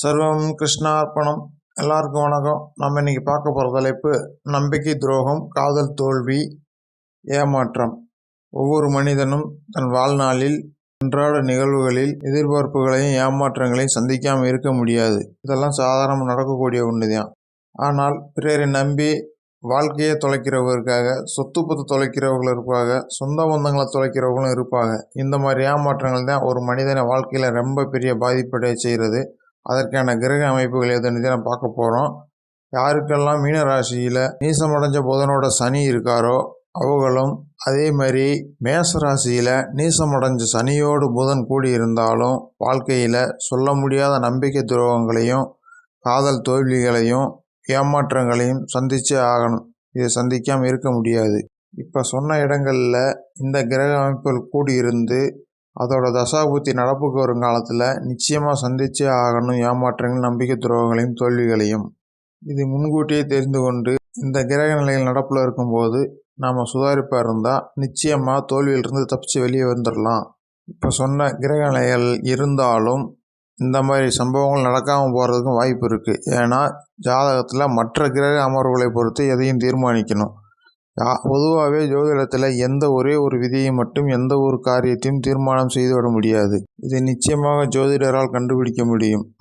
சர்வம் கிருஷ்ணார்ப்பணம். எல்லாருக்கும் வணக்கம். நம்ம இன்னைக்கு பார்க்க போகிற தலைப்பு நம்பிக்கை துரோகம் காதல் தோல்வி ஏமாற்றம். ஒவ்வொரு மனிதனும் தன் வாழ்நாளில் அன்றாட நிகழ்வுகளில் எதிர்பார்ப்புகளையும் ஏமாற்றங்களையும் சந்திக்காமல் இருக்க முடியாது. இதெல்லாம் சாதாரணமாக நடக்கக்கூடிய ஒன்று தான் ஆனால் பிறரை நம்பி வாழ்க்கையை தொலைக்கிறவருக்காக சொத்து பத்து தொலைக்கிறவர்கள் இருப்பாங்க சொந்த பந்தங்களை தொலைக்கிறவங்களும் இருப்பாங்க. இந்த மாதிரி ஏமாற்றங்கள் தான் ஒரு மனிதனை வாழ்க்கையில் ரொம்ப பெரிய பாதிப்படைய செய்கிறது. அதற்கான கிரக அமைப்புகள் எதுன்னு நம்ம பார்க்க போகிறோம் யாருக்கெல்லாம் மீன ராசியில் நீசமடைஞ்ச புதனோட சனி இருக்காரோ அவங்களும் அதே மாதிரி மேச ராசியில் நீசமடைஞ்ச சனியோடு புதன் கூடி இருந்தாலும் வாழ்க்கையில் சொல்ல முடியாத நம்பிக்கை துரோகங்களையும் காதல் தோல்விகளையும் ஏமாற்றங்களையும் சந்திச்சே ஆகணும். இதை சந்திக்காமல் இருக்க முடியாது. இப்போ சொன்ன இடங்களில் இந்த கிரக அமைப்புகள் கூடியிருந்து அதோட தசாபுத்தி நடப்புக்கு வரும் காலத்தில் நிச்சயமாக சந்திச்சே ஆகணும் ஏமாற்றங்கள் நம்பிக்கை துரோகங்களையும் தோல்விகளையும். இது முன்கூட்டியே தெரிந்து கொண்டு இந்த கிரக நிலையில் நடப்பில் இருக்கும்போது நாம் சுதாரிப்பாக இருந்தால் நிச்சயமாக தோல்வியிலிருந்து தப்பிச்சு வெளியே வந்துடலாம் இப்போ சொன்ன கிரக நிலைகள் இருந்தாலும் இந்த மாதிரி சம்பவங்கள் நடக்காமல் போகிறதுக்கும் வாய்ப்பு இருக்குது ஏன்னா ஜாதகத்தில் மற்ற கிரக அமர்வுகளை பொறுத்து எதையும் தீர்மானிக்கணும். பொதுவாகவே ஜோதிடத்தில் எந்த ஒரே ஒரு விதியை மட்டும் எந்த ஒரு காரியத்தையும் தீர்மானம் செய்துவிட முடியாது. இதை நிச்சயமாக ஜோதிடரால் கண்டுபிடிக்க முடியும்.